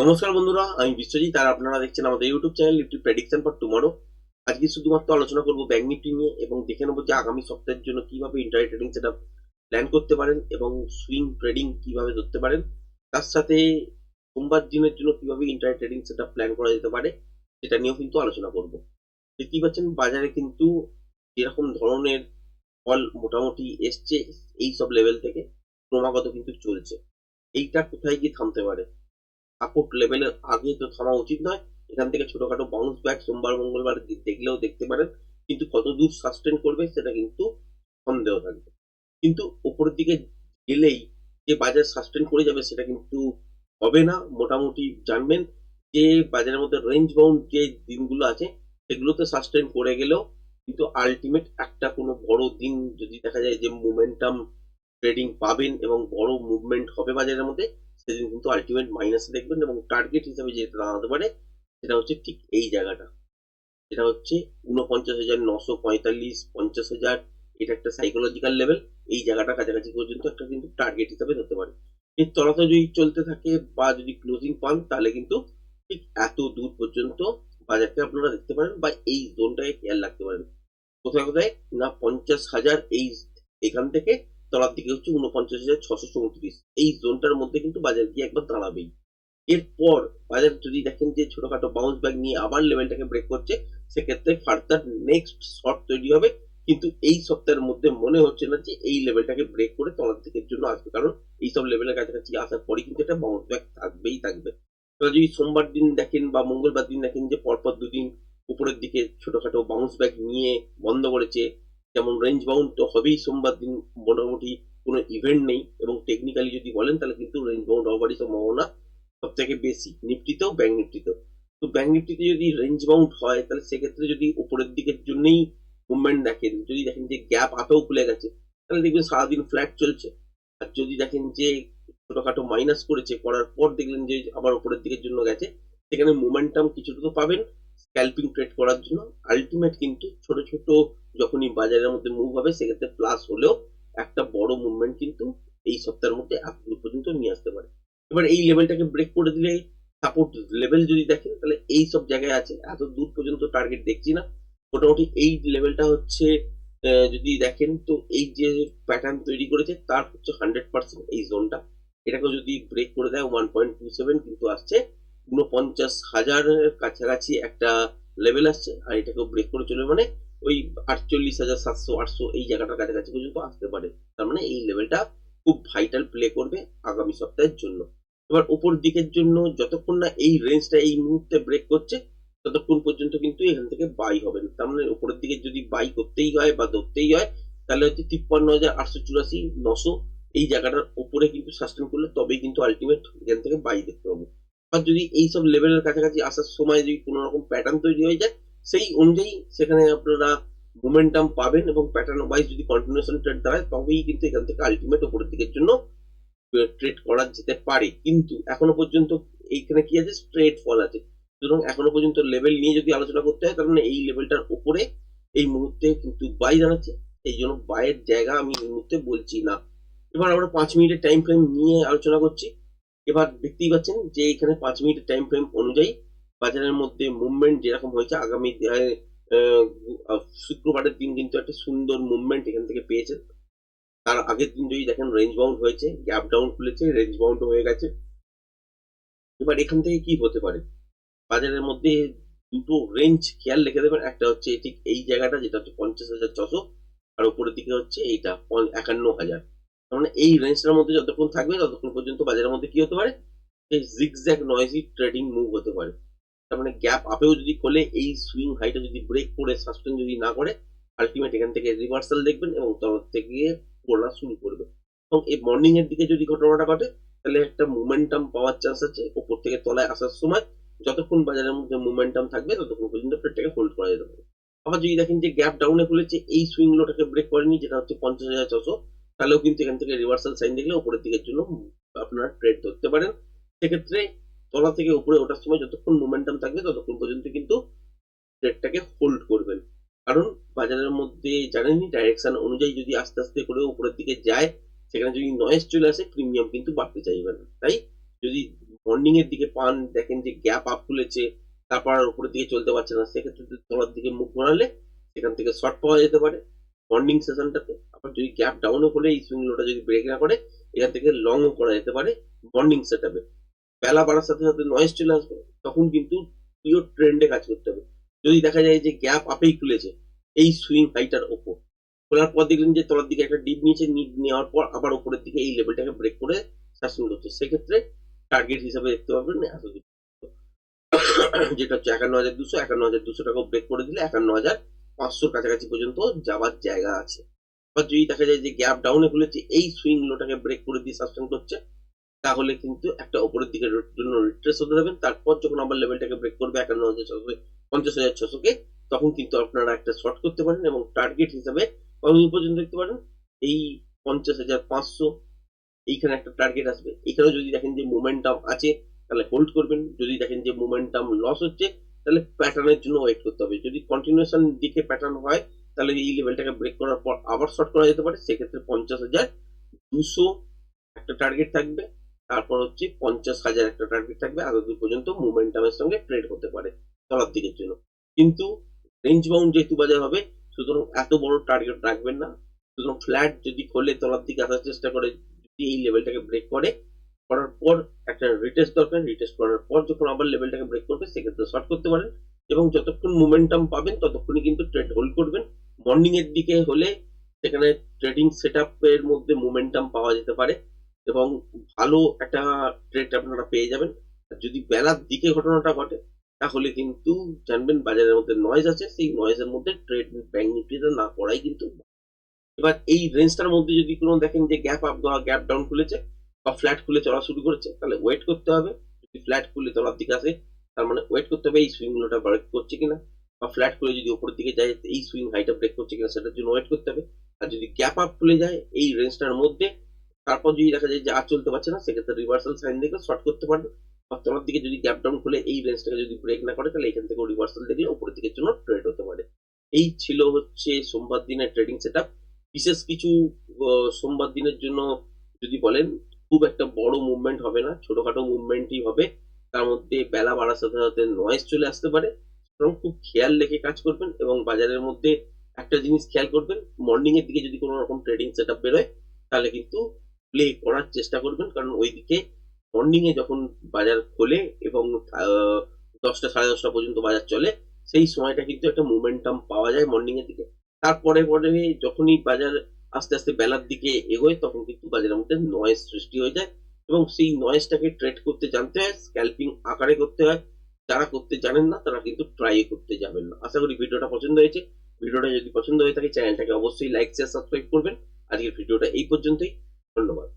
নমস্কার বন্ধুরা, আমি বিশ্বজিৎ, আর আপনারা দেখছেন আমাদের YouTube channel Nifty prediction for tomorrow আজকে শুধুমাত্র আলোচনা করব ব্যাংক নিফটি নিয়ে এবং দেখে নেব যে আগামী সপ্তাহের জন্য কীভাবে ইন্টারনেট ট্রেডিং সেটা প্ল্যান করতে পারেন এবং সুইং ট্রেডিং কীভাবে ধরতে পারেন। তার সাথে সোমবার দিনের জন্য কীভাবে ইন্টারনেট ট্রেডিং সেটা প্ল্যান করা যেতে পারে, সেটা নিয়েও কিন্তু আলোচনা করব। দেখতেই পাচ্ছেন, বাজারে কিন্তু যেরকম ধরনের ফল মোটামুটি এসছে, এই সব লেভেল থেকে ক্রমাগত কিন্তু চলছে। এইটা কোথায় গিয়ে থামতে পারে? সাপোর্ট লেভেলের আগে তো থামা উচিত নয়। এখান থেকে ছোটখাটো বাউন্স ব্যাক সোমবার, মঙ্গলবার দেখলেও দেখতে পারেন। কিন্তু কত দূর সাস্টেন করবে সেটা কিন্তু সন্দেহ থাকবে। কিন্তু উপরের দিকে গেলেই যে বাজার সাস্টেন করে যাবে সেটা কিন্তু হবে না। মোটামুটি জানবেন যে বাজারের মধ্যে রেঞ্জ বাউন্ড যে দিনগুলো আছে, সেগুলোতে সাস্টেন করে গেলেও কিন্তু আলটিমেট একটা কোনো বড় দিন যদি দেখা যায় যে মোমেন্টাম ট্রেডিং পাবেন এবং বড় মুভমেন্ট হবে বাজারের মধ্যে সেদিন কিন্তু আলটিমেট মাইনাসে দেখবেন এবং টার্গেট হিসাবে যেটা দাঁড়াতে পারে, সেটা হচ্ছে ঠিক এই জায়গাটা। এটা হচ্ছে উনপঞ্চাশ হাজার নশো পঁয়তাল্লিশ, পঞ্চাশ হাজার, এটা একটা সাইকোলজিক্যাল লেভেল এই জায়গাটা কাছাকাছি পর্যন্ত একটা কিন্তু টার্গেট হিসাবে ধরতে পারে। এর তলাতে যদি চলতে থাকে বা যদি ক্লোজিং পান, তাহলে কিন্তু ঠিক এত দূর পর্যন্ত বাজারকে আপনারা দেখতে পারেন বা এই জোনটাকে খেয়াল রাখতে পারেন। কোথায় কোথায়? না পঞ্চাশ হাজার এই এখান থেকে তলার দিকে হচ্ছে উনপঞ্চাশ হাজার ছশো চৌত্রিশ। এই জোনটার মধ্যে কিন্তু বাজার গিয়ে একবার দাঁড়াবেই। এরপর বাজার যদি দেখেন যে ছোটখাটো বাউন্স ব্যাক নিয়ে আবার লেভেলটাকে ব্রেক করছে, সেক্ষেত্রে ফার্দার নেক্সট শর্ট তৈরি হবে। কিন্তু এই সপ্তাহের মধ্যে মনে হচ্ছে না যে এই লেভেলটাকে ব্রেক করে তলার দিকের জন্য আসবে। কারণ এইসব লেভেলের কাছাকাছি আসার পরে কিন্তু একটা বাউন্স ব্যাক থাকবেই থাকবে। যদি সোমবার দিন দেখেন বা মঙ্গলবার দিন দেখেন যে পরপর দুদিন উপরের দিকে ছোটখাটো বাউন্স ব্যাক নিয়ে বন্ধ করেছে যেমন রেঞ্জ বাউন্ড তো হবেই, সোমবার দিন মোটামুটি কোনো ইভেন্ট নেই এবং টেকনিক্যালি যদি বলেন তাহলে কিন্তু রেঞ্জ বাউন্ড হওয়ারই সম্ভাবনা সব থেকে বেশি, নিফটিতেও ব্যাংক নিফটিতেও। তো ব্যাংক নিফটিতে যদি রেঞ্জ বাউন্ড হয়, তাহলে সেক্ষেত্রে যদি উপরের দিকের জন্যই মুভমেন্ট দেখেন, যদি দেখেন যে গ্যাপ আপেও খুলে গেছে, তাহলে দেখবেন সারাদিন ফ্ল্যাট চলছে। আর যদি দেখেন যে ছোটখাটো মাইনাস করেছে, করার পর দেখলেন যে আবার উপরের দিকের জন্য গেছে, সেখানে মোমেন্টাম কিছুটা তো পাবেন। স্ক্যাল্পিং ট্রেড করার জন্য আলটিমেট কিন্তু ছোট ছোট যখনই বাজারের মধ্যে মুভ হবে, সেক্ষেত্রে প্লাস হলেও একটা বড় মুভমেন্ট কিন্তু এই সপ্তাহের মধ্যে দূর পর্যন্ত নিয়ে আসতে পারে। এবার এই লেভেলটাকে ব্রেক করে দিলে সাপোর্ট লেভেল যদি দেখেন, তাহলে এই সব জায়গায় আছে। এত দূর পর্যন্ত টার্গেট দেখছি না। মোটামুটি এই লেভেলটা হচ্ছে যদি দেখেন তো এই যে প্যাটার্ন তৈরি করেছে, তার হচ্ছে হান্ড্রেড পার্সেন্ট এই জোনটা এটাকে যদি ব্রেক করে দেয় ওয়ান পয়েন্ট টু সেভেন কিন্তু আসছে। উনপঞ্চাশ হাজারের কাছাকাছি একটা লেভেল আসছে, আর এটাকেও ব্রেক করে চলে মানে ওই আটচল্লিশ হাজার সাতশো, আটশো এই জায়গাটার কাছাকাছি পর্যন্ত আসতে পারে। তার মানে এই লেভেলটা খুব ভাইটাল প্লে করবে আগামী সপ্তাহের জন্য। এবার উপর দিকের জন্য যতক্ষণ না এই রেঞ্জটা এই মুহূর্তে ব্রেক করছে, ততক্ষণ পর্যন্ত কিন্তু এখান থেকে বাই হবে না। তার মানে উপরের দিকে যদি বাই করতেই হয় বা ধরতেই হয়, তাহলে হচ্ছে তিপ্পান্ন হাজার আটশো চুরাশি, নশো এই জায়গাটার উপরে কিন্তু সাস্টেন করলে তবেই কিন্তু আলটিমেট এখান থেকে বাই দেখতে পাবো। আর যদি এই সব লেভেলের কাছাকাছি আসার সময় যদি কোনো রকম প্যাটার্ন তৈরি হয়ে যায়, সেই অনুযায়ী সেখানে আপনারা মোমেন্টাম পাবেন এবং প্যাটার্ন ওয়াইজ যদি কন্টিনিউশন ট্রেড দাঁড়ায় তবেই কিন্তু এখান থেকে আলটিমেট উপরের দিকের জন্য ট্রেড করা যেতে পারে। কিন্তু এখনও পর্যন্ত এইখানে কি আছে? স্ট্রেট ফল আছে। সুতরাং এখনও পর্যন্ত লেভেল নিয়ে যদি আলোচনা করতে হয়, তাহলে এই লেভেলটার উপরে এই মুহূর্তে কিন্তু বাই জানাচ্ছে। এই জন্য বাইয়ের জায়গা আমি এই মুহূর্তে বলছি না। এবার আমরা পাঁচ মিনিটের টাইম ফ্রেম নিয়ে আলোচনা করছি। এবার দেখতেই পাচ্ছেন যে এখানে পাঁচ মিনিটের টাইম ফ্রেম অনুযায়ী বাজারের মধ্যে মুভমেন্ট যেরকম হয়েছে, আগামী শুক্রবারের দিন কিন্তু একটা সুন্দর মুভমেন্ট এখান থেকে পেয়েছে। তার আগের দিন যদি দেখেন রেঞ্জ বাউন্ড হয়েছে গ্যাপ ডাউন খুলেছে রেঞ্জ বাউন্ড হয়ে গেছে। এবার এখান থেকে কি হতে পারে? বাজারের মধ্যে দুটো রেঞ্জ খেয়াল রেখে দেবেন। একটা হচ্ছে ঠিক এই জায়গাটা, যেটা হচ্ছে পঞ্চাশ হাজার ছশো, আর উপরের দিকে হচ্ছে এইটা একান্ন হাজার। মানে এই রেঞ্জটার মধ্যে যতক্ষণ থাকবে, ততক্ষণ পর্যন্ত বাজারের মধ্যে কি হতে পারে? এই জিগজ্যাগ নয়েজি ট্রেডিং মুভ হতে পারে। তার মানে গ্যাপ আপেও যদি খোলে, এই সুইং হাইটা যদি ব্রেক করে সাস্টেন যদি না করে আলটিমেট এখান থেকে রিভার্সাল দেখবেন এবং তরফ থেকে পড়া শুরু করবে। এবং এই মর্নিং এর দিকে যদি ঘটনাটা ঘটে, তাহলে একটা মোমেন্টাম পাওয়ার চান্স আছে উপর থেকে তলায় আসার সময়। যতক্ষণ বাজারের মধ্যে মোমেন্টাম থাকবে, ততক্ষণ পর্যন্ত ট্রেডটাকে হোল্ড করা যেতে পারে। আবার যদি দেখেন যে গ্যাপ ডাউনে খুলেছে, এই সুইং লোটাকে ব্রেক করেনি, যেটা হচ্ছে পঞ্চাশ হাজার ছশো তাহলেও কিন্তু এখান থেকে রিভার্সাল সাইন দেখলে উপরের দিকের জন্য আপনারা ট্রেড ধরতে পারেন। সেক্ষেত্রে তলা থেকে উপরে ওঠার সময় যতক্ষণ মোমেন্টাম থাকবে ততক্ষণ পর্যন্ত কিন্তু ট্রেডটাকে হোল্ড করবেন। কারণ বাজারের মধ্যে জানেনই ডাইরেকশন অনুযায়ী যদি আস্তে আস্তে করে উপরের দিকে যায়, সেখানে যদি নয়েজ চলে আসে প্রিমিয়াম কিন্তু বাড়তে চাইবে না। তাই যদি মর্নিং এর দিকে পান, দেখেন যে গ্যাপ আপ খুলেছে, তারপর আর উপরের দিকে চলতে পারছে না, সেক্ষেত্রে তলার দিকে মুখ ঘোরালে সেখান থেকে শর্ট পাওয়া যেতে পারে। মর্নিং সেশনটাতে আবার যদি গ্যাপ ডাউনও করে এই সুইং লোটা যদি ব্রেক না করে, এখান থেকে লংও করা যেতে পারে মর্নিং সেটআপে বেলা বাড়ার সাথে সাথে নয়েজ চলে আসবে, তখন কিন্তু পিওর ট্রেন্ডে কাজ করতে হবে। যদি দেখা যায় যে গ্যাপ আপেই খুলেছে, এই সুইং হাইটার ওপর। খোলার পর দেখলেন যে তলার দিকে একটা ডিপ নিয়েছে নেওয়ার পর আবার উপরের দিকে এই লেভেলটাকে ব্রেক করে শাসন করছে। সেক্ষেত্রে টার্গেট হিসাবে দেখতে পাবেন। যেটা হচ্ছে একান্ন হাজার দুশো, একান্ন হাজার দুশো টাকা ব্রেক করে দিলে একান্ন হাজার পাঁচশোর কাছাকাছি পর্যন্ত যাওয়ার জায়গা আছে। বা যদি দেখা যায় যে গ্যাপ ডাউনে খুলেছে, এই সুইং লোটাকে ব্রেক করে দিয়ে সাসপেন্ড করছে, তাহলে কিন্তু একটা উপরের দিকে জন্য রিট্রেস হতে দেবেন তারপর যখন আবার লেভেলটাকে ব্রেক করবে একান্ন হাজার ছশো পঞ্চাশ হাজার ছশোকে তখন কিন্তু আপনারা একটা শর্ট করতে পারেন এবং টার্গেট হিসাবে কতদূর পর্যন্ত দেখতে পারেন? এই পঞ্চাশ হাজার পাঁচশো, এইখানে একটা টার্গেট আসবে। এখানেও যদি দেখেন যে মোমেন্টাম আছে, তাহলে হোল্ড করবেন। যদি দেখেন যে মোমেন্টাম লস হচ্ছে, তাহলে প্যাটার্নের জন্য ওয়েট করতে হবে। যদি কন্টিনিউশন দিকে প্যাটার্ন হয় তাহলে এই লেভেলটাকে ব্রেক করার পর আবার শর্ট করা যেতে পারে, সেক্ষেত্রে পঞ্চাশ হাজার দুশো একটা টার্গেট থাকবে, তারপর হচ্ছে পঞ্চাশ হাজার একটা টার্গেট থাকবে আরও দূর পর্যন্ত মোমেন্টামের সঙ্গে ট্রেড হতে পারে তলার দিকের জন্য। কিন্তু রেঞ্জ বাউন্ড যেহেতু বাজার হবে, সুতরাং এত বড় টার্গেট রাখবেন না। সুতরাং ফ্ল্যাট যদি খোলে, তলার দিকে আসার চেষ্টা করে, যদি এই লেভেলটাকে ব্রেক করে, করার পর একটা রিটেস্ট দরকার রিটেস্ট করার পর যখন আবার লেভেলটাকে ব্রেক করবে, সেক্ষেত্রে শর্ট করতে পারেন এবং যতক্ষণ মোমেন্টাম পাবেন, ততক্ষণই কিন্তু ট্রেড হোল্ড করবেন। মর্নিং এর দিকে হলে সেখানে ট্রেডিং সেট এর মধ্যে মোমেন্টাম পাওয়া যেতে পারে এবং ভালো একটা ট্রেড আপনারা পেয়ে যাবেন। যদি বেলার দিকে ঘটনাটা ঘটে, তাহলে কিন্তু জানবেন বাজারের মধ্যে নয়েজ আছে, সেই নয়েজের মধ্যে ট্রেড ব্যাংক নিফটিতে না করাই কিন্তু এবার এই রেঞ্জটার মধ্যে যদি কোনো দেখেন যে গ্যাপ আপ গ্যাপ ডাউন খুলেছে বা ফ্ল্যাট খুলে চলা শুরু করেছে, তাহলে ওয়েট করতে হবে। যদি ফ্ল্যাট খুলে তলার দিকে আসে, তার মানে ওয়েট করতে হবে এই সুইং লোটা ব্রেক করছে কিনা। বা ফ্ল্যাট খুলে যদি উপরের দিকে যায়, এই সুইং হাইটা ব্রেক করছে কিনা সেটার জন্য ওয়েট করতে হবে। আর যদি গ্যাপ আপ খুলে যায়, এই রেঞ্জটার মধ্যে, তারপর যদি দেখা যায় যে আর চলতে পারছে না, সেক্ষেত্রে রিভার্সাল সাইন দেখে শর্ট করতে পারবে। বা তোমার দিকে যদি গ্যাপ ডাউন খুলে এই রেঞ্জটাকে যদি ব্রেক না করে, তাহলে এখান থেকে রিভার্সাল দেখলে উপরের দিকের জন্য ট্রেড হতে পারে। এই ছিল হচ্ছে সোমবার দিনের ট্রেডিং সেট বিশেষ কিছু সোমবার দিনের জন্য যদি বলেন, খুব একটা বড় মুভমেন্ট হবে না, ছোটখাটো মুভমেন্টই হবে। তার মধ্যে বেলা বাড়ার সাথে সাথে নয়েজ চলে আসতে পারে। সুতরাং খুব খেয়াল রেখে কাজ করবেন এবং বাজারের মধ্যে একটা জিনিস খেয়াল করবেন মর্নিং এর দিকে যদি কোনো রকম ট্রেডিং সেট আপ বেরোয়, তাহলে কিন্তু প্লে করার চেষ্টা করবেন। কারণ ওইদিকে মর্নিং এ যখন বাজার খোলে এবং দশটা সাড়ে দশটা পর্যন্ত বাজার চলে, সেই সময়টা কিন্তু একটা মোমেন্টাম পাওয়া যায় মর্নিং এর দিকে। তারপরে পরে যখনই বাজার আস্তে আস্তে বেলার দিকে এগোয়, তখন কিন্তু বাজারের মধ্যে নয়েজ সৃষ্টি হয়ে যায় এবং সেই নয়েজটাকে ট্রেড করতে জানতে হয় স্ক্যাল্পিং আকারে করতে হয়। যারা করতে জানেন না, তারা কিন্তু ট্রাই করতে যাবেন না। আশা করি ভিডিওটা পছন্দ হয়েছে। ভিডিওটা যদি পছন্দ হয়ে থাকে চ্যানেলটাকে অবশ্যই লাইক শেয়ার সাবস্ক্রাইব করবেন। আজকের ভিডিওটা এই পর্যন্তই। ধন্যবাদ।